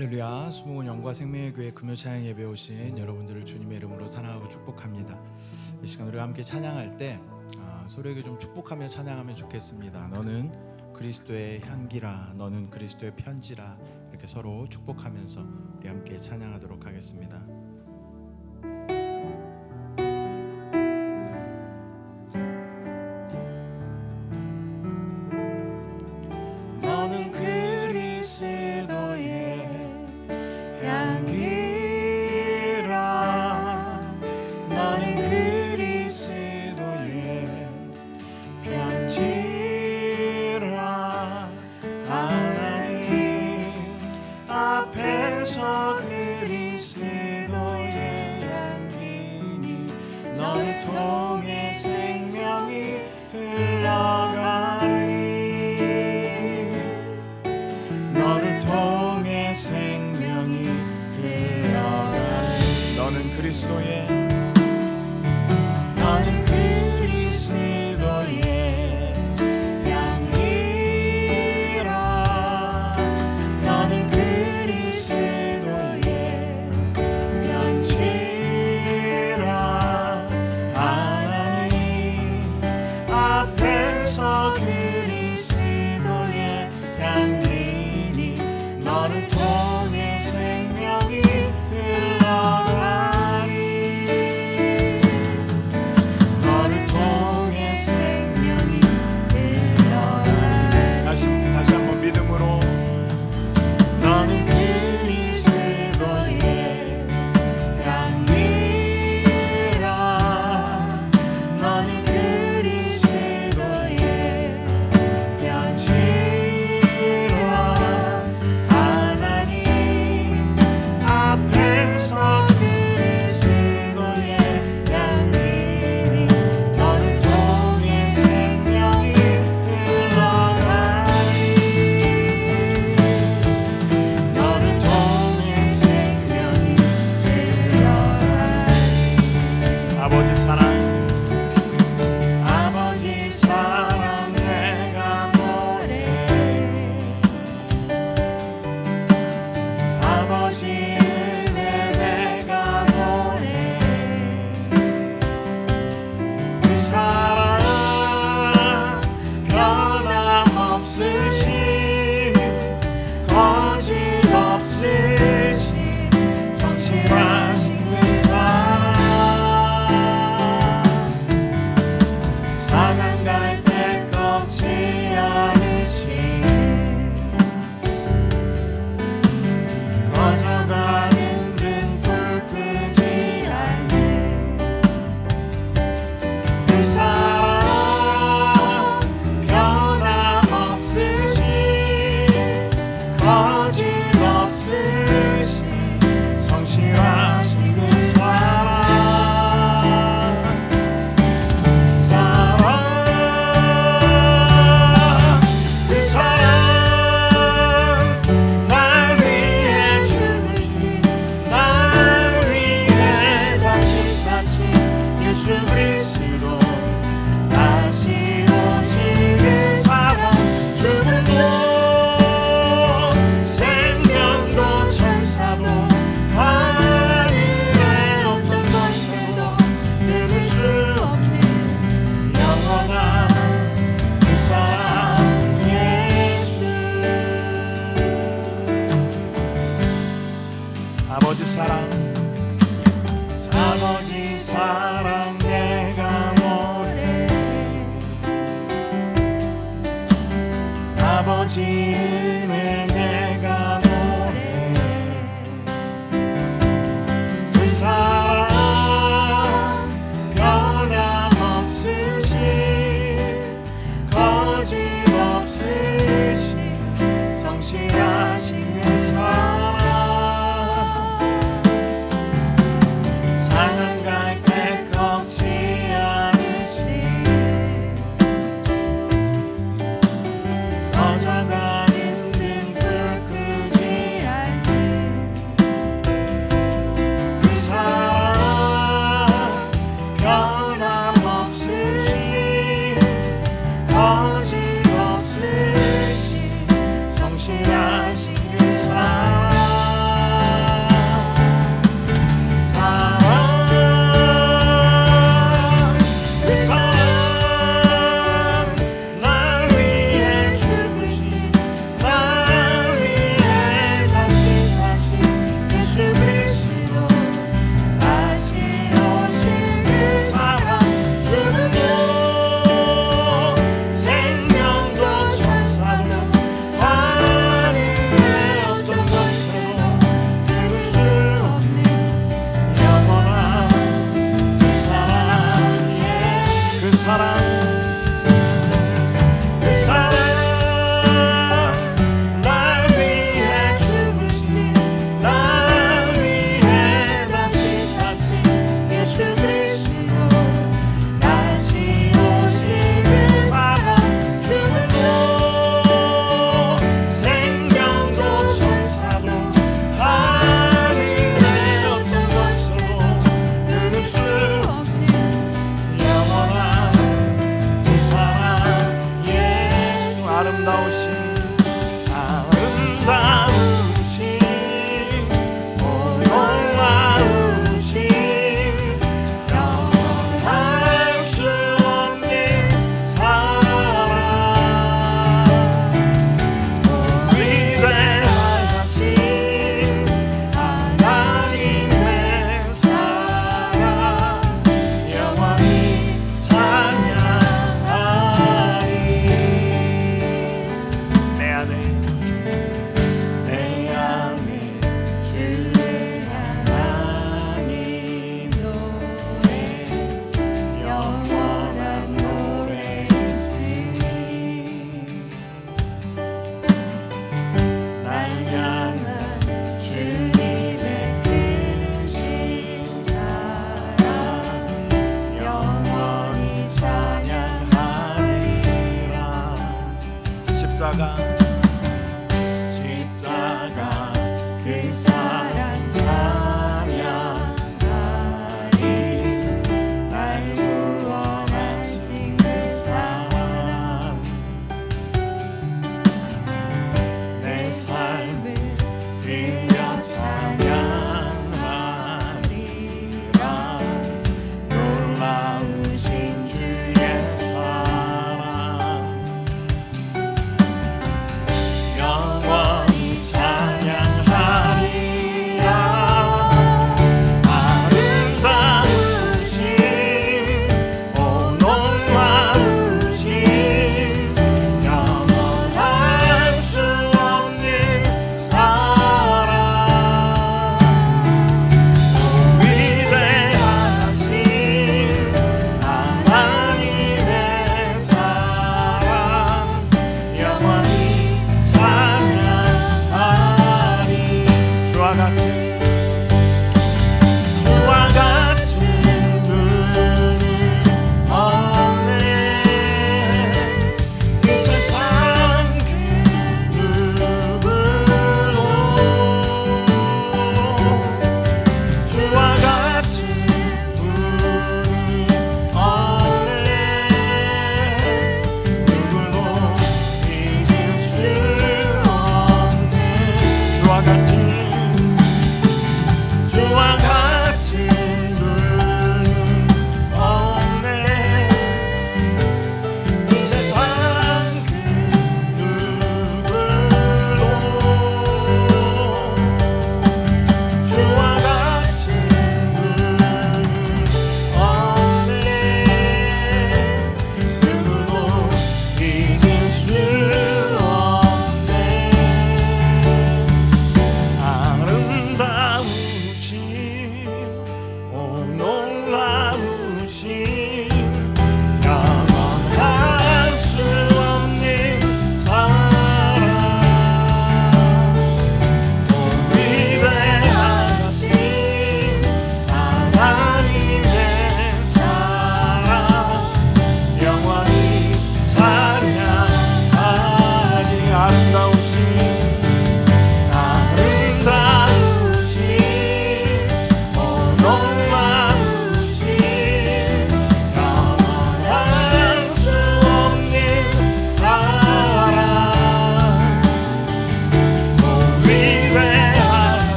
할렐루야. 수목원 영과 생명의 교회 금요 찬양 예배 오신 여러분들을 주님의 이름으로 사랑하고 축복합니다. 이 시간 우리 함께 찬양할 때 아, 서로에게 좀 축복하며 찬양하면 좋겠습니다. 너는 그리스도의 향기라 너는 그리스도의 편지라 이렇게 서로 축복하면서 우리 함께 찬양하도록 하겠습니다. Jesus.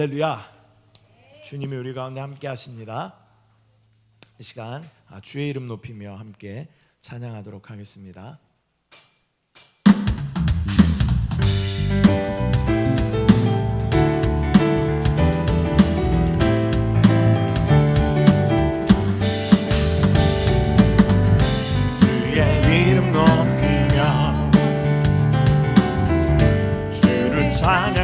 할렐루야. 주님이 우리 가운데 함께 하십니다. 이 시간 아, 주의 이름 높이며 함께 찬양하도록 하겠습니다. 찬양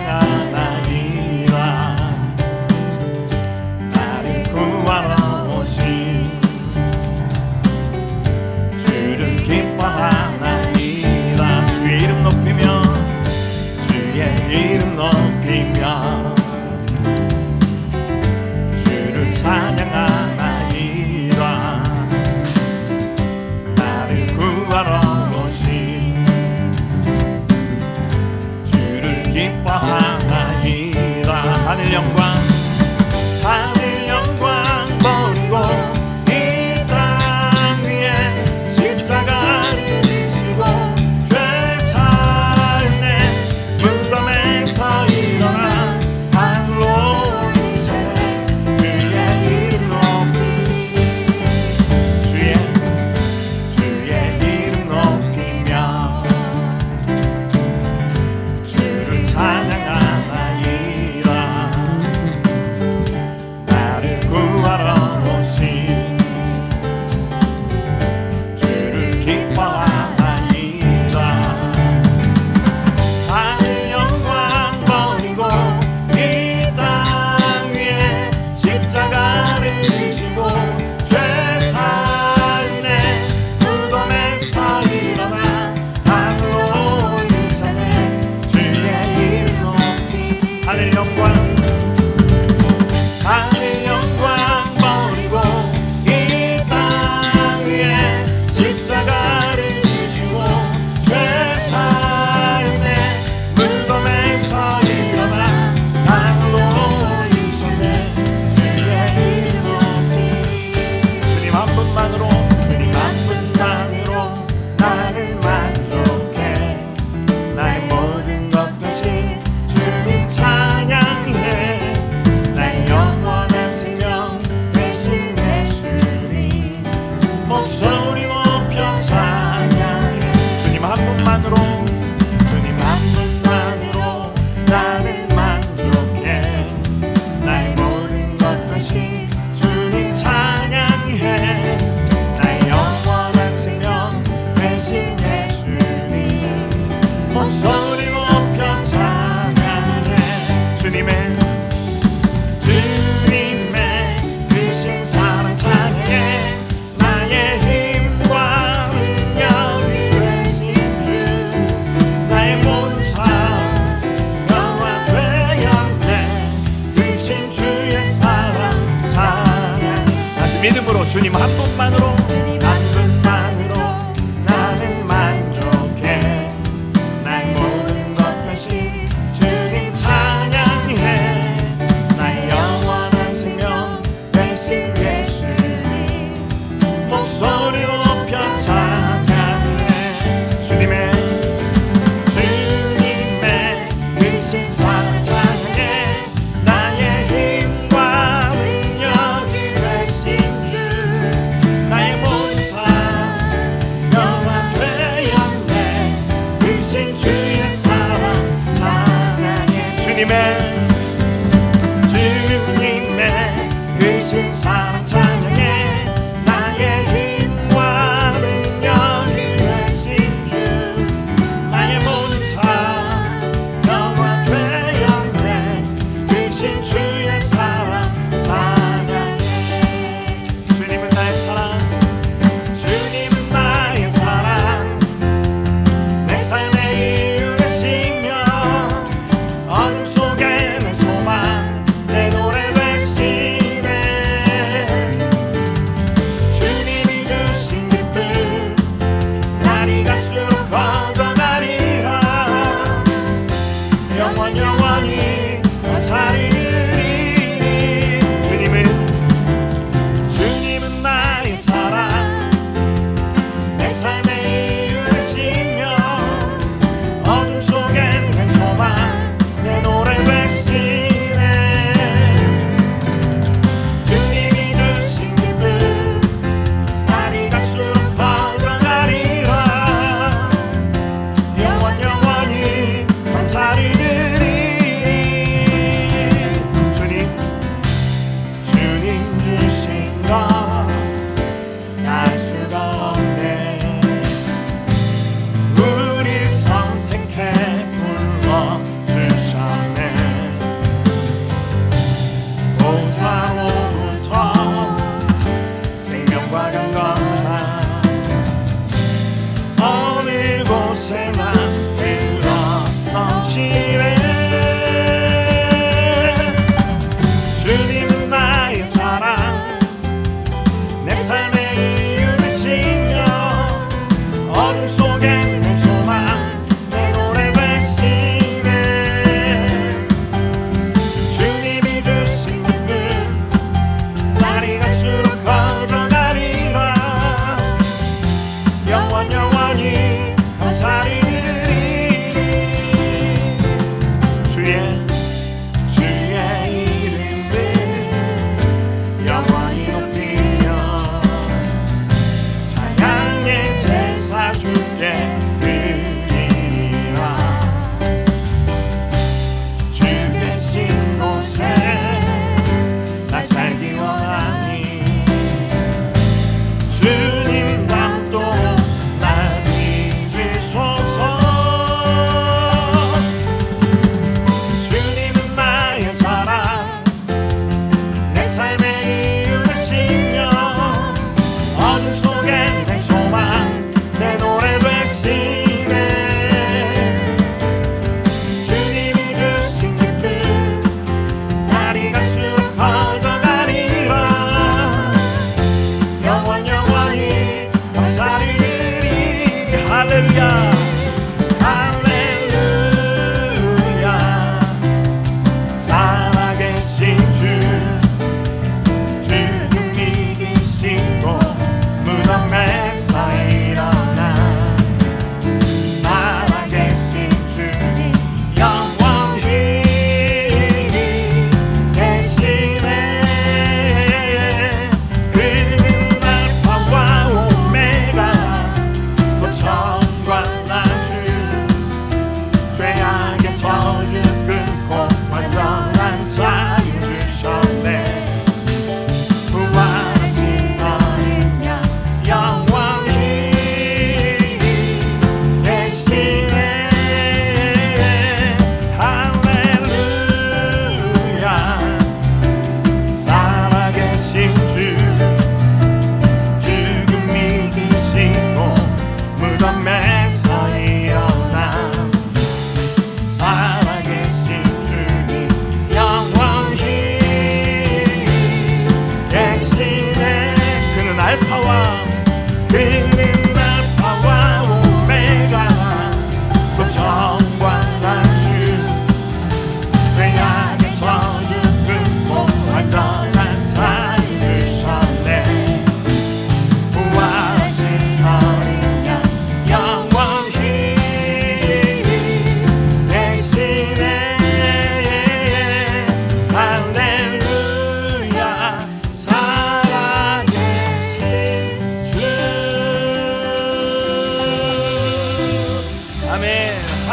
영원 영원히 그 널 사리니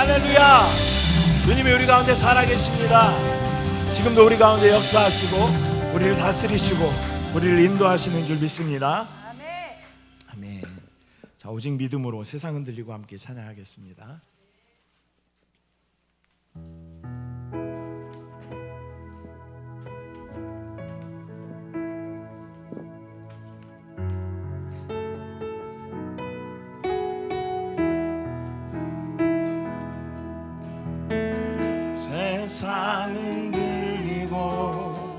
할렐루야. 주님이 우리 가운데 살아계십니다. 지금도 우리 가운데 역사하시고 우리를 다스리시고 우리를 인도하시는 줄 믿습니다. 아멘. 아멘. 자, 오직 믿음으로 세상 흔들리고 함께 찬양하겠습니다. 세상은 들리고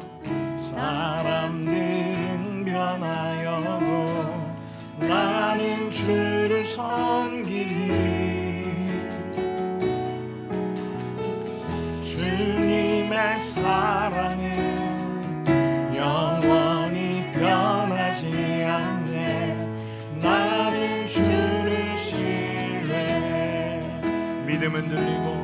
사람들은 변하여도 나는 주를 섬기리 주님의 사랑은 영원히 변하지 않네. 나는 주를 신뢰. 믿음은 들리고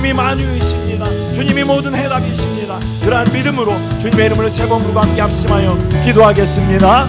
주님이 만유이십니다. 주님이 모든 해답이십니다. 그러한 믿음으로 주님의 이름으로 세번 부르고 함께 합심하여 기도하겠습니다